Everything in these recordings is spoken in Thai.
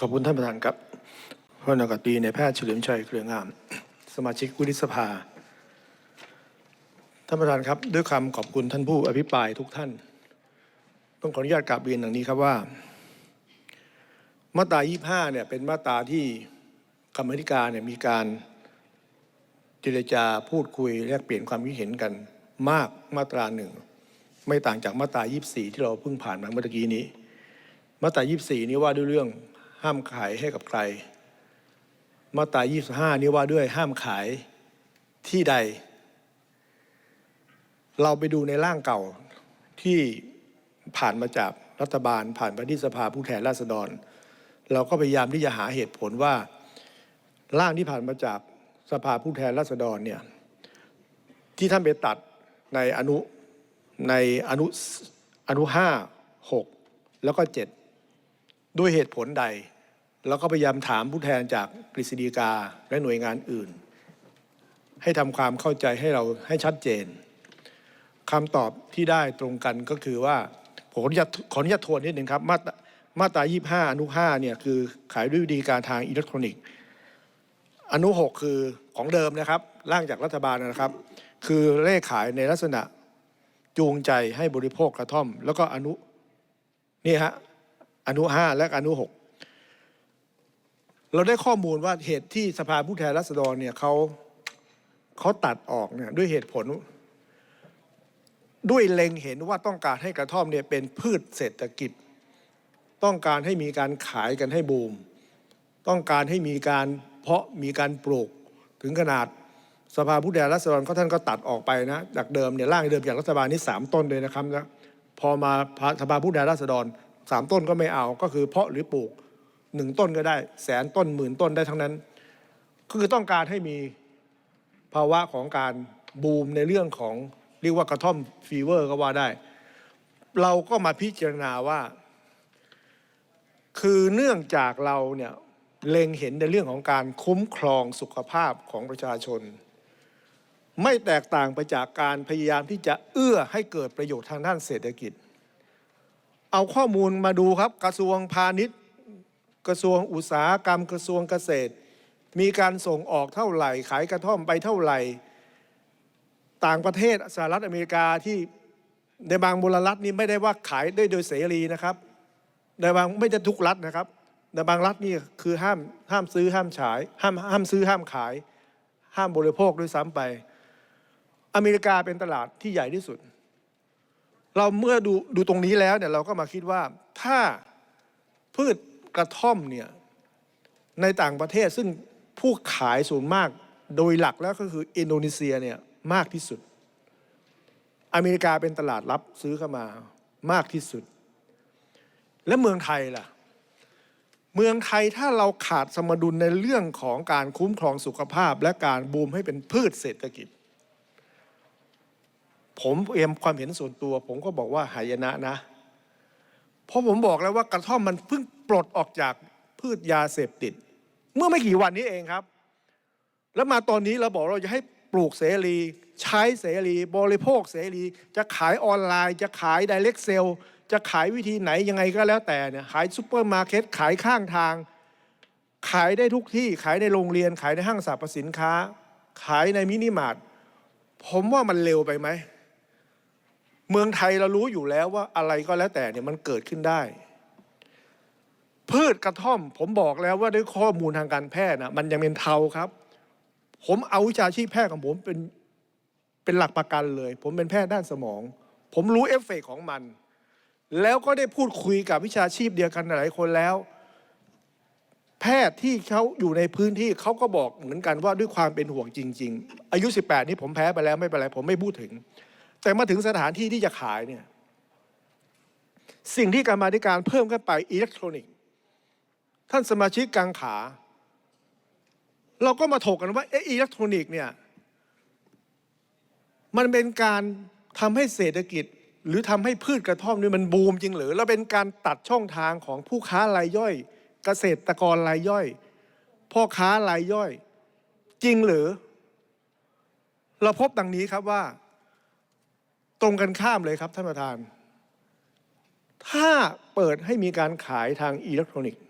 ขอบคุณท่านประธานครับพระนากาศตรีในแพทย์เฉลิมชัยเครืองาม สมาชิกวุฒิสภา ท่านประธานครับ ด้วยคำขอบคุณท่านผู้อภิปรายทุกท่าน ต้องขออนุญาตกราบเรียนอย่างนี้ครับว่า มาตรา 25 เนี่ยเป็นมาตราที่กรรมธิการเนี่ยมีการเจรจาพูดคุยแลกเปลี่ยนความคิดเห็นกันมากมาตราหนึ่งไม่ต่างจากมาตรา 24 ที่เราเพิ่งผ่านมาเมื่อกี้นี้ มาตรา 24 นี้ว่าด้วยเรื่อง ห้ามขายให้กับใคร มาตรา25 นี้ว่าด้วยห้ามขายที่ใด เราไปดูในร่างเก่าที่ผ่านมาจากรัฐบาล ผ่านไปที่สภาผู้แทนราษฎร เราก็พยายามที่จะหาเหตุผลว่าร่างที่ผ่านมาจากสภาผู้แทนราษฎรเนี่ยที่ท่านไปตัดในอนุในอนุอนุห้าหกแล้วก็เจ็ดด้วยเหตุผลใด แล้วก็พยายามถามผู้แทนจากกฤษฎีกาและหน่วยงานอื่น ให้ทำความเข้าใจให้เราให้ชัดเจนคำตอบที่ได้ตรงกันก็คือว่าผมขออนุญาตขออนุญาตทวนนิดหนึ่งครับ มาตรามาตรา25 อนุ 5 เนี่ยคือขายด้วยวิธีการทางอิเล็กทรอนิกส์ อนุ 6 คือของเดิมนะครับ ร่างจากรัฐบาลนะครับ คือเลขขายในลักษณะจูงใจให้บริโภคกระท่อม แล้วก็อนุนี่ฮะอนุ 5 และอนุ 6 เราได้ข้อมูลว่าเหตุที่สภาผู้แทนราษฎรเนี่ยเขาเขาตัดออกเนี่ยด้วยเหตุผล ด้วยเล็งเห็นว่าต้องการให้กระท่อมเนี่ยเป็นพืชเศรษฐกิจ ต้องการให้มีการขายกันให้บูม ต้องการให้มีการเพาะมีการปลูกถึงขนาดสภาผู้แทนราษฎรเขาท่านก็ตัดออกไปนะจากเดิมเนี่ยร่างเดิมจากรัฐบาลนี่สามต้นเลยนะครับนะพอมาสภาผู้แทนราษฎรสามต้นก็ไม่เอาก็คือเพาะหรือปลูก หนึ่งต้นก็ได้ แสนต้นหมื่นต้นได้ทั้งนั้นก็คือต้องการให้มีภาวะของการบูมในเรื่องของเรียกว่ากระท่อมฟีเวอร์ก็ว่าได้ เราก็มาพิจารณาว่า คือเนื่องจากเราเนี่ยเล็งเห็นในเรื่องของการคุ้มครองสุขภาพของประชาชน ไม่แตกต่างไปจากการพยายามที่จะเอื้อให้เกิดประโยชน์ทางด้านเศรษฐกิจ เอาข้อมูลมาดูครับกระทรวงพาณิชย์ กระทรวงอุตสาหกรรมกระทรวงเกษตร มีการส่งออกเท่าไหร่ ขายกระท่อมไปเท่าไหร่ ต่างประเทศสหรัฐอเมริกาที่ในบางมลรัฐนี่ไม่ได้ว่าขายได้โดยเสรีนะครับ ในบางไม่ใช่ทุกรัฐนะครับ ในบางรัฐนี่คือห้ามห้ามซื้อห้ามฉายห้ามห้ามซื้อห้ามขาย ห้ามบริโภคด้วยซ้ำไป อเมริกาเป็นตลาดที่ใหญ่ที่สุด เราเมื่อดูดูตรงนี้แล้วเนี่ยเราก็มาคิดว่าถ้าพืช กระท่อมเนี่ยในต่างประเทศซึ่งผู้ขายส่วนมากโดยหลักแล้วก็คืออินโดนีเซียเนี่ยมากที่สุด อเมริกาเป็นตลาดรับซื้อเข้ามามากที่สุด และเมืองไทยล่ะ เมืองไทยถ้าเราขาดสมดุลในเรื่องของการคุ้มครองสุขภาพ และการบูมให้เป็นพืชเศรษฐกิจ ผมเอ็มความเห็นส่วนตัว ผมก็บอกว่าหายนะนะ เพราะผมบอกแล้วว่ากระท่อมมันเพิ่ง ปลดออกจากพืชยาเสพติด เมื่อไม่กี่วันนี้เองครับ แล้วมาตอนนี้เราบอกเราจะให้ปลูกเสรี ใช้เสรี บริโภคเสรี จะขายออนไลน์ จะขายไดเรกเซลจะขายวิธีไหนยังไงก็แล้วแต่เนี่ยขายซูเปอร์มาร์เก็ตขายข้างทาง ขายได้ทุกที่ขายในโรงเรียน ขายในห้างสรรพสินค้า ขายในมินิมาร์ทผมว่ามันเร็วไปไหม เมืองไทยเรารู้อยู่แล้วว่าอะไรก็แล้วแต่เนี่ยมันเกิดขึ้นได้ พืชกระท่อม ผมบอกแล้วว่าด้วยข้อมูลทางการแพทย์นะมันยังเป็นเทาครับ ผมเอาวิชาชีพแพทย์ของผมเป็นเป็นหลักประกันเลย ผมเป็นแพทย์ด้านสมอง ผมรู้เอฟเฟกของมัน แล้วก็ได้พูดคุยกับวิชาชีพเดียวกันหลายคนแล้ว แพทย์ที่เขาอยู่ในพื้นที่เขาก็บอกเหมือนกันว่าด้วยความเป็นห่วงจริง ๆ อายุ 18 นี่ผมแพ้ไปแล้วไม่เป็นไรผมไม่พูดถึง แต่มาถึงสถานที่ที่จะขายเนี่ยสิ่งที่การมาธิการเพิ่มขึ้นไปอิเล็กทรอนิกส์ ท่านสมาชิกกังขา เราก็มาถกกันว่าเอะอิเล็กทรอนิกส์เนี่ยมันเป็นการทำให้เศรษฐกิจ หรือทำให้พืชกระท่อมนี่มันบูมจริงหรือ แล้วเป็นการตัดช่องทางของผู้ค้ารายย่อย เกษตรกรรายย่อย พ่อค้ารายย่อย จริงหรือ เราพบดังนี้ครับว่า ตรงกันข้ามเลยครับท่านประธาน ถ้าเปิดให้มีการขายทางอิเล็กทรอนิกส์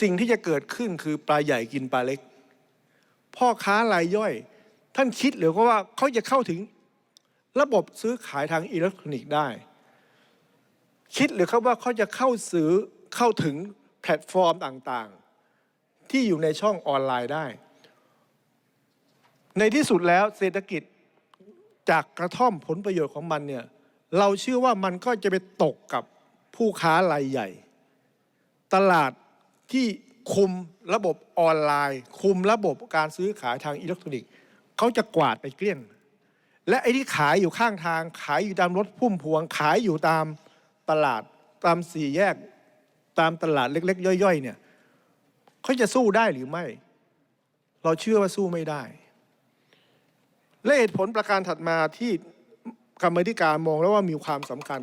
สิ่งที่จะเกิดขึ้นคือปลาใหญ่กินปลาเล็ก พ่อค้ารายย่อย ท่านคิดหรือว่าเขาจะเข้าถึงระบบซื้อขายทางอิเล็กทรอนิกส์ได้ คิดหรือครับว่าเขาจะเข้าซื้อเข้าถึงแพลตฟอร์มต่างๆ ที่อยู่ในช่องออนไลน์ได้ ในที่สุดแล้วเศรษฐกิจจากกระท่อมผลประโยชน์ของมันเนี่ยเราเชื่อว่ามันก็จะไปตกกับผู้ค้ารายใหญ่ ตลาด ที่คุมระบบออนไลน์ คุมระบบการซื้อขายทางอิเล็กทรอนิกส์เขาจะกวาดไปเกลี้ยง และไอ้ที่ขายอยู่ข้างทาง ขายอยู่ตามรถพุ่มพวง ขายอยู่ตามตลาดตามสี่แยก ตามตลาดเล็ก ๆ ย่อย ๆ เนี่ยเขาจะสู้ได้หรือไม่ เราเชื่อว่าสู้ไม่ได้และเหตุผลประการถัดมาที่กรรมธิการมองแล้วว่ามีความสำคัญ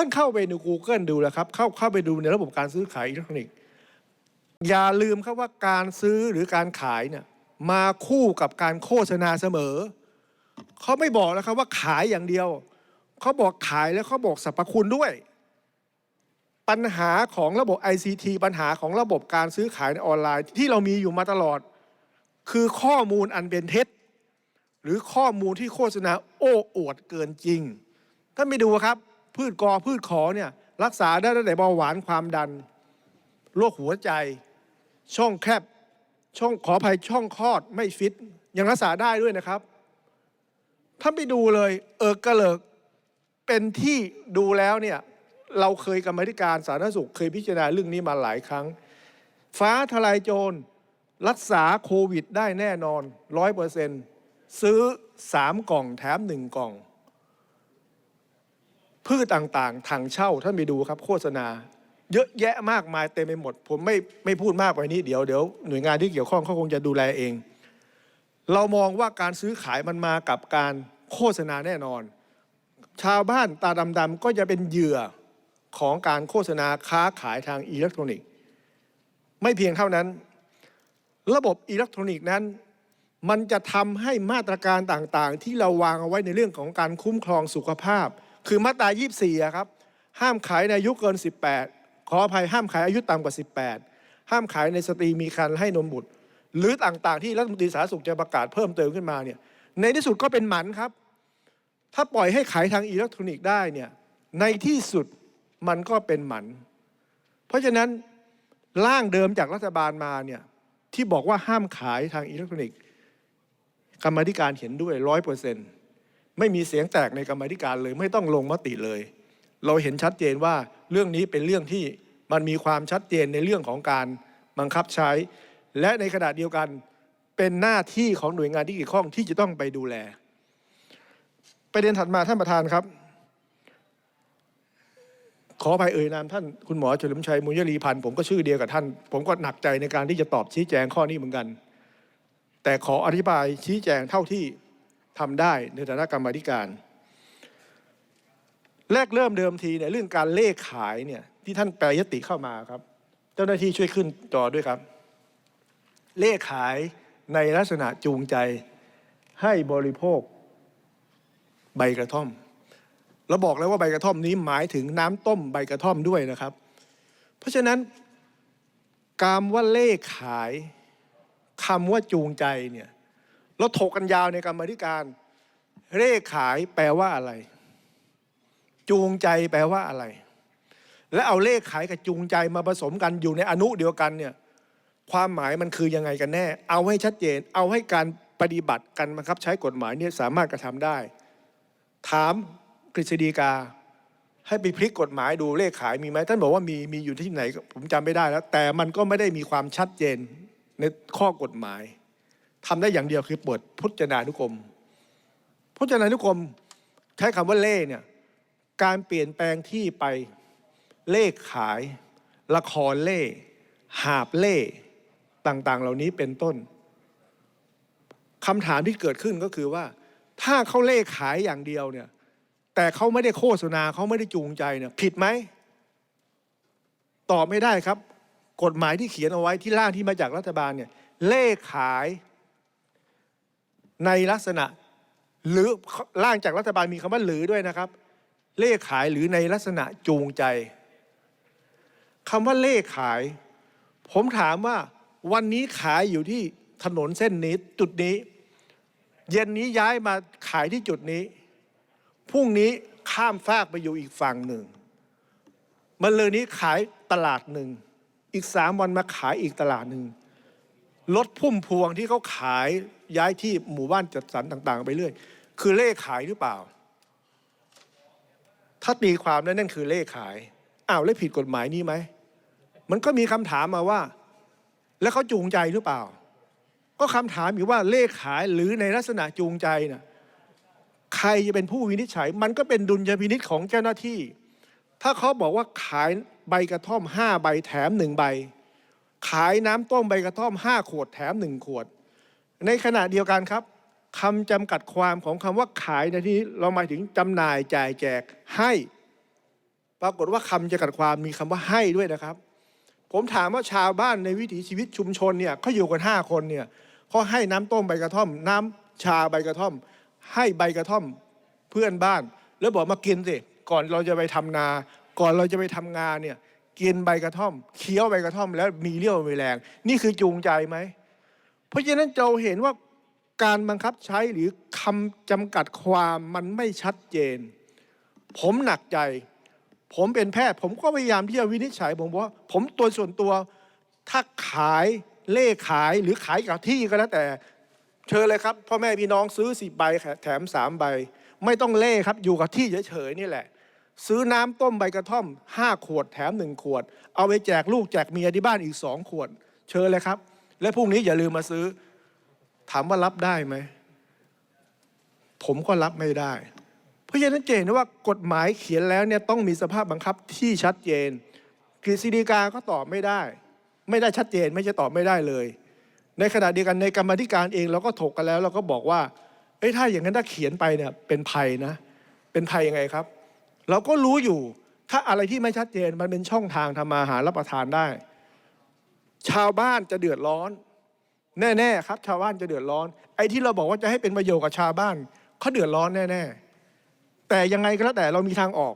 านเข้าไปใน Google ดูแล้วครับ เข้าเข้าไปดูในระบบการซื้อขายอิเล็กทรอนิกส์ อย่าลืมครับว่าการซื้อหรือการขายเนี่ยมาคู่กับการโฆษณาเสมอ เขาไม่บอกแล้วครับว่าขายอย่างเดียว เขาบอกขายแล้วเขาบอกสรรพคุณด้วย ปัญหาของระบบ ICT ปัญหาของระบบการซื้อขายในออนไลน์ที่เรามีอยู่มาตลอด คือข้อมูลอันเป็นเท็จ หรือข้อมูลที่โฆษณาโอ้อวดเกินจริงท่านไปดูครับ พืชกอพืชขอเนี่ยรักษาได้ตั้งแต่เบาหวานความดันโรคหัวใจ ช่องแคบช่องขอภัยช่องคลอดไม่ฟิต ยังรักษาได้ด้วยนะครับท่าไปดูเลย เออกระเลิกเป็นที่ดูแล้วเนี่ยเราเคยกรรมธิการสาธารณสุขเคยพิจารณาเรื่องนี้มาหลายครั้ง ฟ้าทลายโจรรักษาโควิดได้แน่นอนร้อยเปอร์เซ็นต์ซื้อสามกล่องแถมหนึ่งกล่อง พืชต่างๆทางเช่าท่านไปดูครับโฆษณา เยอะแยะมากมายเต็มไปหมด ผมไม่ไม่พูดมากไปนี้เดี๋ยวเดี๋ยวหน่วยงานที่เกี่ยวข้องเขาคงจะดูแลเอง เรามองว่าการซื้อขายมันมากับการโฆษณาแน่นอน ชาวบ้านตาดำๆก็จะเป็นเหยื่อของการโฆษณาค้าขายทางอิเล็กทรอนิกส์ ไม่เพียงเท่านั้น ระบบอิเล็กทรอนิกส์นั้น มันจะทำให้มาตรการต่างๆ ที่เราวางเอาไว้ในเรื่องของการคุ้มครองสุขภาพ คือมาตรา24อะครับ ห้ามขายในอายุเกิน 18 ขออภัยห้ามขายอายุต่ำกว่า 18 ห้ามขายในสตรีมีครรภ์ให้นมบุตร หรือต่างๆ ที่รัฐมนตรีสาธารณสุขจะประกาศเพิ่มเติมขึ้นมาเนี่ย ในที่สุดก็เป็นหมันครับ ถ้าปล่อยให้ขายทางอิเล็กทรอนิกส์ได้เนี่ย ในที่สุดมันก็เป็นหมัน เพราะฉะนั้นร่างเดิมจากรัฐบาลมาเนี่ยที่บอกว่าห้ามขายทางอิเล็กทรอนิกส์กรรมธิการเห็นด้วยร้อยเปอร์เซ็นต์ ไม่มีเสียงแตกในกรรมธิการเลย ไม่ต้องลงมติเลย เราเห็นชัดเจนว่าเรื่องนี้เป็นเรื่องที่มันมีความชัดเจนในเรื่องของการบังคับใช้ และในขณะเดียวกันเป็นหน้าที่ของหน่วยงานที่เกี่ยวข้องที่จะต้องไปดูแล ประเด็นถัดมาท่านประธานครับ ขออภัยเอ่ยนามท่านคุณหมอเฉลิมชัยมุญยรีพันธ์ผมก็ชื่อเดียวกับท่าน ผมก็หนักใจในการที่จะตอบชี้แจงข้อนี้เหมือนกัน แต่ขออธิบายชี้แจงเท่าที่ ทำได้ในฐานะกรรมาธิการ แรกเริ่มเดิมทีเนี่ยเรื่องการเลขขายเนี่ยที่ท่านแปลยติเข้ามาครับ เจ้าหน้าที่ช่วยขึ้นจอด้วยครับ เลขขายในลักษณะจูงใจให้บริโภคใบกระท่อมแล้วบอกแล้วว่าใบกระท่อมนี้หมายถึงน้ำต้มใบกระท่อมด้วยนะครับ เพราะฉะนั้นการว่าเลขขายคำว่าจูงใจเนี่ยเราถกกันยาวในกรรมาธิการ เลขขายแปลว่าอะไร จูงใจแปลว่าอะไร และเอาเลขขายกับจูงใจมาผสมกันอยู่ในอนุเดียวกันเนี่ยความหมายมันคือยังไงกันแน่ เอาให้ชัดเจน เอาให้การปฏิบัติกันบังคับใช้กฎหมายเนี่ยสามารถกระทำได้ ถามกฤษฎีกา ให้ไปพลิกกฎหมายดูเลขขายมีไหมท่านบอกว่ามีมีอยู่ที่ไหน ผมจำไม่ได้แล้ว แต่มันก็ไม่ได้มีความชัดเจนในข้อกฎหมายทำได้อย่างเดียวคือเปิดพจนานุกรม พจนานุกรมใช้คำว่าเล่เนี่ยการเปลี่ยนแปลงที่ไปเลขขาย ละครเล่ หาบเล่ต่างๆ เหล่านี้เป็นต้นคำถามที่เกิดขึ้นก็คือว่า ถ้าเขาเล่ขายอย่างเดียวเนี่ย แต่เขาไม่ได้โฆษณาเขาไม่ได้จูงใจเนี่ยผิดไหมตอบไม่ได้ครับ กฎหมายที่เขียนเอาไว้ที่ร่างที่มาจากรัฐบาลเนี่ยเล่ขายในลักษณะ หรือร่างจากรัฐบาลมีคำว่าหรือด้วยนะครับ เลขขายหรือในลักษณะจูงใจคำว่าเลขขาย ผมถามว่าวันนี้ขายอยู่ที่ถนนเส้นนี้จุดนี้ เย็นนี้ย้ายมาขายที่จุดนี้พรุ่งนี้ข้ามฟากไปอยู่อีกฝั่งหนึ่งมันเลยนี้ขายตลาดหนึ่ง อีกสามวันมาขายอีกตลาดหนึ่งรถพุ่มพวงที่เขาขาย ย้ายที่หมู่บ้านจัดสรรต่าง ๆ ไปเรื่อย คือเล่ขายหรือเปล่า ถ้าตีความนั้นนั่นคือเล่ขายอ้าวแล้วผิดกฎหมายนี้ไหมมันก็มีคำถามมาว่า แล้วเขาจูงใจหรือเปล่า ก็คำถามอยู่ว่าเลขขายหรือในลักษณะจูงใจน่ะใครจะเป็นผู้วินิจฉัย มันก็เป็นดุลยพินิษของเจ้าหน้าที่ ถ้าเขาบอกว่าขายใบกระท่อมห้าใบแถมหนึ่งใบ ขายน้ำต้มใบกระท่อมห้าขวดแถมหนึ่งขวด ในขณะเดียวกันครับคำจำกัดความของคำว่าขายในที่นี้เราหมายถึงจำหน่ายจ่ายแจกให้ ปรากฏว่าคำจำกัดความมีคำว่าให้ด้วยนะครับ ผมถามว่าชาวบ้านในวิถีชีวิตชุมชนเนี่ยเขาอยู่กันห้าคนเนี่ยเขาให้น้ำต้มใบกระท่อม น้ำชาใบกระท่อม ให้ใบกระท่อมเพื่อนบ้าน แล้วบอกมากินสิก่อนเราจะไปทำนา ก่อนเราจะไปทำงานเนี่ยกินใบกระท่อมเคี้ยวใบกระท่อม แล้วมีเรี่ยวมีแรง นี่คือจูงใจไหม เพราะฉะนั้นเราเห็นว่าการบังคับใช้หรือคำจำกัดความมันไม่ชัดเจน ผมหนักใจ ผมเป็นแพทย์ ผมก็พยายามที่จะวินิจฉัย ผมบอกว่า ผมตัวส่วนตัวถ้าขายเล่ขายหรือขายกับที่ก็แล้วแต่ เชิญเลยครับพ่อแม่พี่น้องซื้อสิบใบแถมสามใบ ไม่ต้องเล่ครับอยู่กับที่เฉยๆนี่แหละ ซื้อน้ำต้มใบกระท่อมห้าขวดแถมหนึ่งขวด เอาไปแจกลูกแจกเมียที่บ้านอีกสองขวด เชิญเลยครับ และพรุ่งนี้อย่าลืมมาซื้อ ถามว่ารับได้ไหม ผมก็รับไม่ได้ เพราะฉะนั้นเจนว่ากฎหมายเขียนแล้วเนี่ยต้องมีสภาพบังคับที่ชัดเจนกฤษฎีกาก็ตอบไม่ได้ ไม่ได้ชัดเจนไม่ใช่ตอบไม่ได้เลย ในขณะเดียวกันในกรรมธิการเองเราก็ถกกันแล้ว เราก็บอกว่าเอ้ยถ้าอย่างนั้นถ้าเขียนไปเนี่ยเป็นภัยนะ เป็นภัยยังไงครับ เราก็รู้อยู่ถ้าอะไรที่ไม่ชัดเจนมันเป็นช่องทางทำมาหารับประทานได้ ชาวบ้านจะเดือดร้อน แน่ๆครับ ชาวบ้านจะเดือดร้อน ไอ้ที่เราบอกว่าจะให้เป็นประโยชน์กับชาวบ้านเขาเดือดร้อนแน่ๆแต่ยังไงก็แล้วแต่เรามีทางออก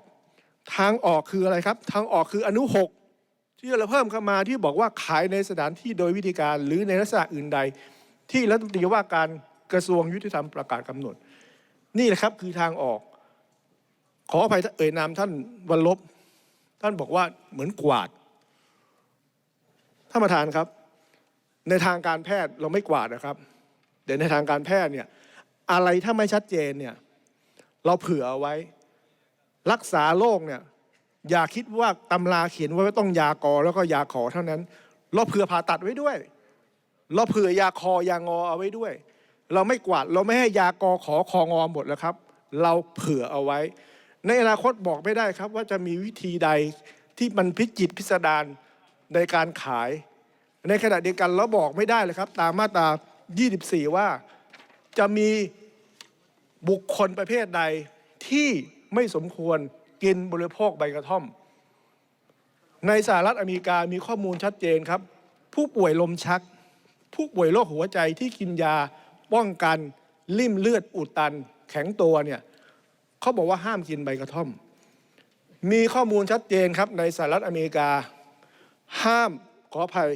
ทางออกคืออะไรครับ ทางออกคืออนุหกที่เราเพิ่มเข้ามาที่บอกว่าขายในสถานที่โดยวิธีการหรือในลักษณะอื่นใด ที่รัฐมนตรีว่าการกระทรวงยุติธรรมประกาศกำหนด นี่แหละครับคือทางออก ขออภัยเอ่ยนามท่านวันลบท่านบอกว่าเหมือนกวาด ท่านประธานครับ ในทางการแพทย์เราไม่กวาดนะครับ เดี๋ยวในทางการแพทย์เนี่ยอะไรถ้าไม่ชัดเจนเนี่ยเราเผื่อเอาไว้ รักษาโรคเนี่ยอย่าคิดว่าตำราเขียนไว้ว่าต้องยากอแล้วก็ยาขอเท่านั้น เราเผื่อผ่าตัดไว้ด้วย เราเผื่อยาคอยางอเอาไว้ด้วย เราไม่กวาดเราไม่ให้ยากอขอคองอหมดแล้วครับ เราเผื่อเอาไว้ ในอนาคตบอกไม่ได้ครับว่าจะมีวิธีใดที่มันพิจิตรพิสดาร ในการขาย ในขณะเดียวกันเราบอกไม่ได้เลยครับ ตามมาตรา 24 ว่าจะมีบุคคลประเภทใดที่ไม่สมควรกินบริโภคใบกระท่อม ในสหรัฐอเมริกามีข้อมูลชัดเจนครับ ผู้ป่วยลมชัก ผู้ป่วยโรคหัวใจที่กินยาป้องกันลิ่มเลือดอุดตัน แข็งตัวเนี่ยเขาบอกว่าห้ามกินใบกระท่อม มีข้อมูลชัดเจนครับในสหรัฐอเมริกา ห้ามขออภัย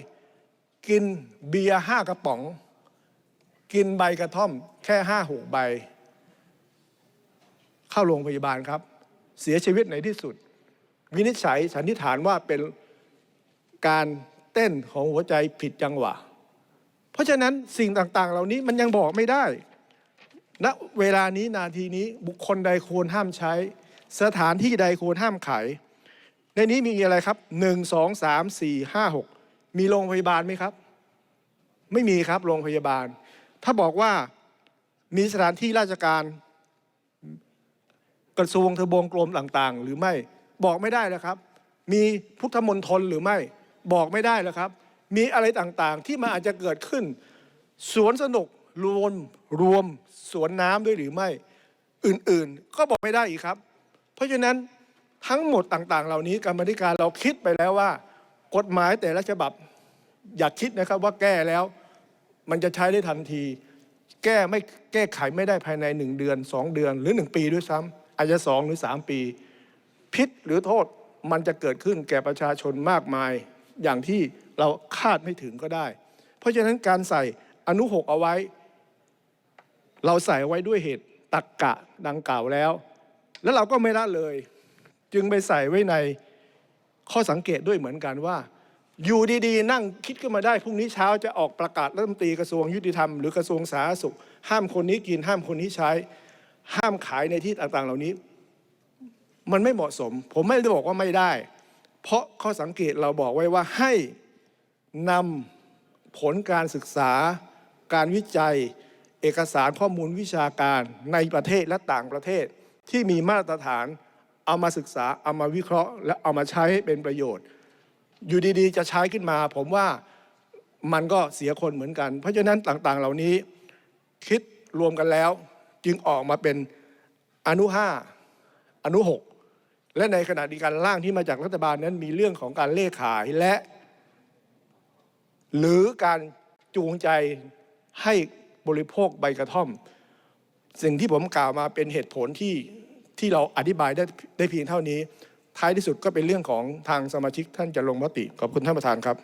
กินเบียร์ห้ากระป๋อง กินใบกระท่อม แค่ห้าหกใบ เข้าโรงพยาบาลครับ เสียชีวิตในที่สุด วินิจฉัยสันนิษฐานว่าเป็นการเต้นของหัวใจผิดจังหวะ เพราะฉะนั้นสิ่งต่างๆ เหล่านี้มันยังบอกไม่ได้ณเวลานี้นาทีนี้บุคคลใดควรห้ามใช้ สถานที่ใดควรห้ามขาย ในนี้มีอะไรครับหนึ่งสองสามสี่ห้าหกมีโรงพยาบาลไหมครับ ไม่มีครับโรงพยาบาล ถ้าบอกว่ามีสถานที่ราชการกระทรวงทบวงกรมต่างๆ หรือไม่บอกไม่ได้แล้วครับ มีพุทธมณฑลหรือไม่บอกไม่ได้แล้วครับ มีอะไรต่างๆที่มันอาจจะเกิดขึ้น สวนสนุกรวมรวมสวนน้ำด้วยหรือไม่ อื่นๆ ก็บอกไม่ได้อีกครับ เพราะฉะนั้น ทั้งหมดต่างๆ เหล่านี้กรรมธิการเราคิดไปแล้วว่า กฎหมายแต่ละฉบับ อย่าคิดนะครับว่าแก้แล้วมันจะใช้ได้ทันที แก้ไม่แก้ไขไม่ได้ภายในหนึ่งเดือนสองเดือน หรือหนึ่งปีด้วยซ้ำอาจจะสองหรือสามปี พิษหรือโทษมันจะเกิดขึ้นแก่ประชาชนมากมาย อย่างที่เราคาดไม่ถึงก็ได้ เพราะฉะนั้นการใส่อนุหกเอาไว้ เราใส่ไว้ด้วยเหตุตักกะดังกล่าวแล้ว แล้วเราก็ไม่ละเลย จึงไปใส่ไว้ในข้อสังเกตด้วยเหมือนกันว่า อยู่ดีๆ นั่งคิดขึ้นมาได้พรุ่งนี้เช้าจะออกประกาศรัฐมนตรีกระทรวงยุติธรรมหรือกระทรวงสาธารณสุข ห้ามคนนี้กินห้ามคนนี้ใช้ ห้ามขายในที่ต่างๆ เหล่านี้ มันไม่เหมาะสม ผมไม่ได้บอกว่าไม่ได้ เพราะข้อสังเกตเราบอกไว้ว่าให้นำผลการศึกษา การวิจัย เอกสารข้อมูลวิชาการในประเทศและต่างประเทศที่มีมาตรฐาน เอามาศึกษาเอามาวิเคราะห์ และเอามาใช้ให้เป็นประโยชน์ อยู่ดีๆ จะใช้ขึ้นมา ผมว่ามันก็เสียคนเหมือนกัน เพราะฉะนั้นต่างๆ เหล่านี้คิดรวมกันแล้ว จึงออกมาเป็นอนุห้าอนุหกและในขณะเดียวกันร่างที่มาจากรัฐบาลนั้นมีเรื่องของการเล่ขายและ หรือการจูงใจให้บริโภคใบกระท่อม สิ่งที่ผมกล่าวมาเป็นเหตุผลที่ ที่เราอธิบายได้ได้เพียงเท่านี้ ท้ายที่สุดก็เป็นเรื่องของทางสมาชิกท่านจะลงมติขอบคุณท่านประธานครับ